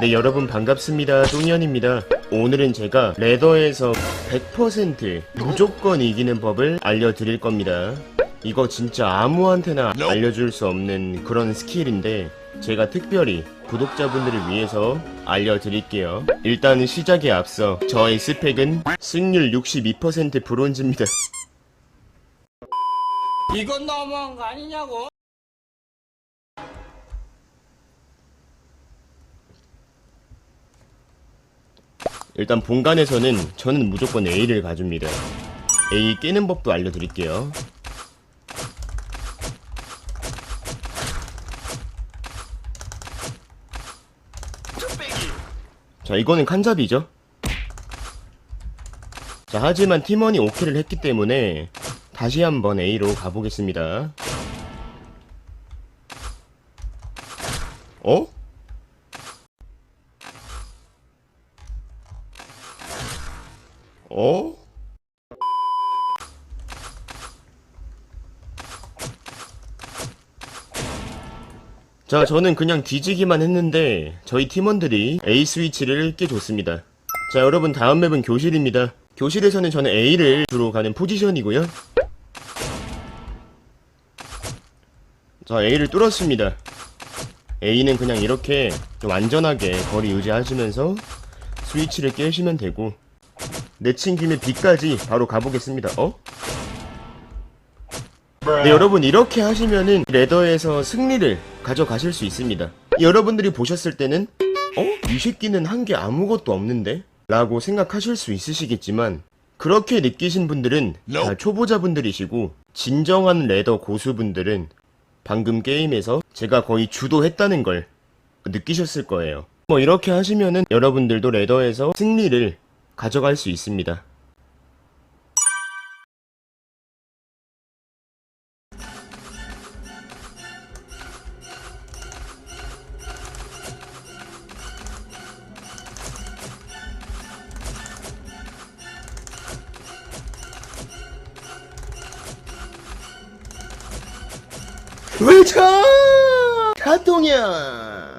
네 여러분 반갑습니다. 똥년입니다. 오늘은 제가 레더에서 100% 무조건 이기는 법을 알려드릴 겁니다. 이거 진짜 아무한테나 알려줄 수 없는 그런 스킬인데 제가 특별히 구독자분들을 위해서 알려드릴게요. 일단 시작에 앞서 저의 스펙은 승률 62% 브론즈입니다. 이건 너무한 거 아니냐고? 일단 본관에서는 저는 무조건 A를 가줍니다. A 깨는 법도 알려드릴게요. 자 이거는 칸잡이죠? 자 하지만 팀원이 오케이를 했기 때문에 다시 한번 A로 가보겠습니다. 어? 어? 자, 저는 그냥 뒤지기만 했는데 저희 팀원들이 A 스위치를 깨줬습니다. 자, 여러분 다음 맵은 교실입니다. 교실에서는 저는 A를 주로 가는 포지션이고요. 자, A를 뚫었습니다. A는 그냥 이렇게 좀 안전하게 거리 유지하시면서 스위치를 깨시면 되고 내친 김에 B까지 바로 가보겠습니다. 어? 네, 여러분 이렇게 하시면은 레더에서 승리를 가져가실 수 있습니다. 여러분들이 보셨을 때는 어? 이 새끼는 한 게 아무것도 없는데? 라고 생각하실 수 있으시겠지만 그렇게 느끼신 분들은 다 초보자분들이시고 진정한 레더 고수분들은 방금 게임에서 제가 거의 주도했다는 걸 느끼셨을 거예요. 뭐 이렇게 하시면은 여러분들도 레더에서 승리를 가져갈 수 있습니다. 외쳐! 가동이야!